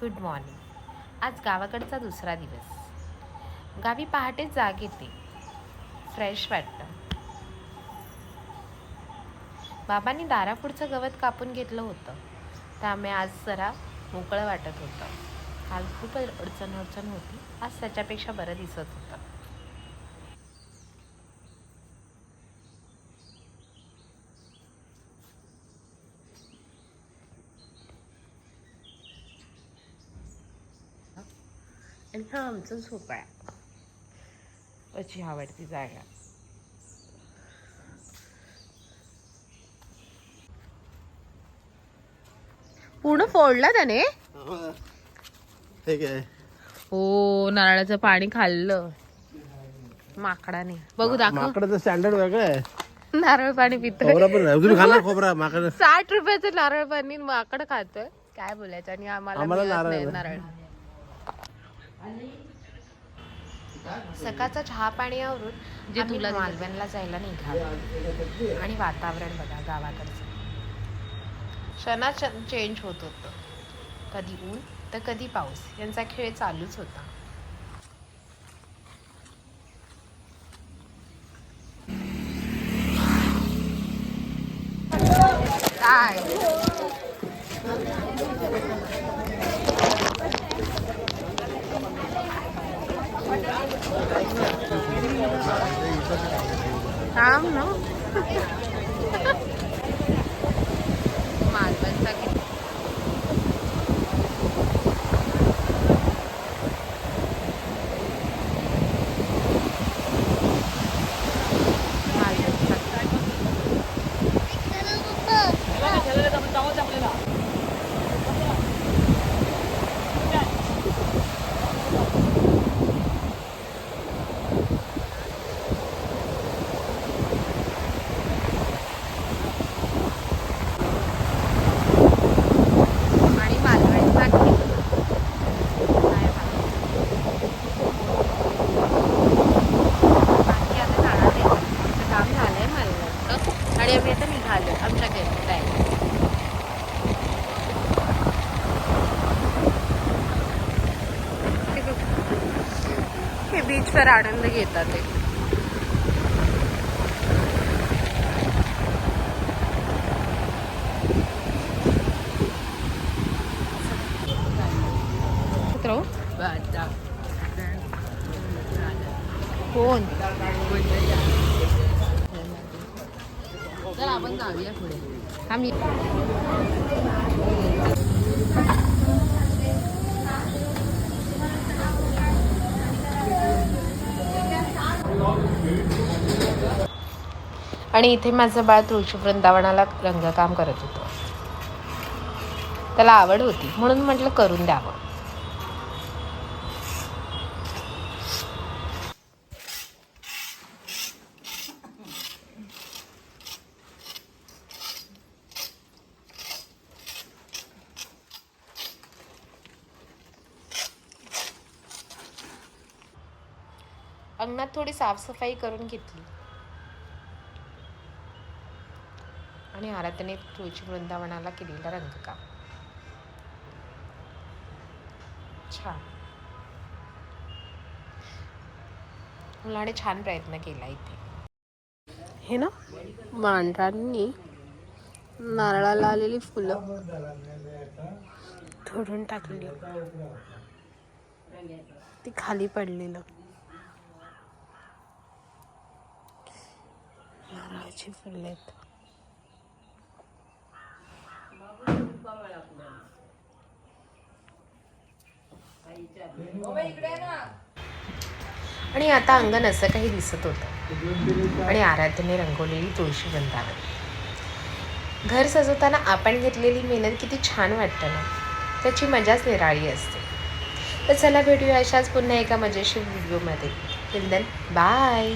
Good morning. आज गावाकडचा दुसरा दिवस. गावी पहाटेच जाग येते. फ्रेश वाटतं. बाबांनी दारापुढचं गवत कापून घेतलं होतं. त्यामुळे आज जरा मोकळं वाटत होतं. काल खूप अडचण अडचण होती. आज त्याच्यापेक्षा बरं दिसत होतं. आणि हा आमचा झोपाळा अशी आवडती जागा. पूर्ण फोडला त्याने? हो नारळाचं पाणी खाल्लं. माकडाने. बघू दाखव. माकडाचं स्टँडर्ड वेगळं आहे. नारळ पाणी खोबरा पण नाही. तुम्ही खाणार खोबरा? माकड साठ रुपयाचं नारळ पाणी माकड खातोय. काय बोलायचं? आणि आम्हाला आम्हाला मिळत नारळ नाही नाही. सकाळचा चहा पाणी आवरून जे तुला मालवणला जायला निघालो. आणि वातावरण बघा गावाकडचं. क्षणात चेंज होत होतं. कधी ऊन तर कधी पाऊस. यांचा खेळ चालूच होता. काय? काम ना मालवणचा किती मालवणचा आणि मालवणचा किल्ला काय बाकी आता जाणार आहे आमचं काम झालंय मालवणचं आणि आम्ही आता निघालो आमच्या घरी जायला हे बीचवर आनंद घेतात ते. हो. कोण? तर आपण जाऊया पुढे. आम्ही आणि इथे माझं बाळ तुळशी वृंदावनाला रंगकाम करत होतं. त्याला आवड होती म्हणून म्हटलं करून द्यावं. अंगणात थोडी साफसफाई करून घेतली. आणि आराधने तुळशी वृंदावनाला केलेला रंगकाम छान. मुलाने छान प्रयत्न केला इथे. हे ना मांढरांनी नारळाला आलेली फुलं धुडून टाकली. ती खाली पडलेलं. नारळाची फुले आहेत. आणि आता अंगण असं काही दिसत होतं. आणि आराध्याने रंगवलेली तुळशी वृंदावन घर सजवताना आपण घेतलेली मेहनत किती छान वाटतं ना? त्याची मजाच निराळी असते. तर चला भेटूया अशाच पुन्हा एका मजेशीर व्हिडिओमध्ये टिल देन बाय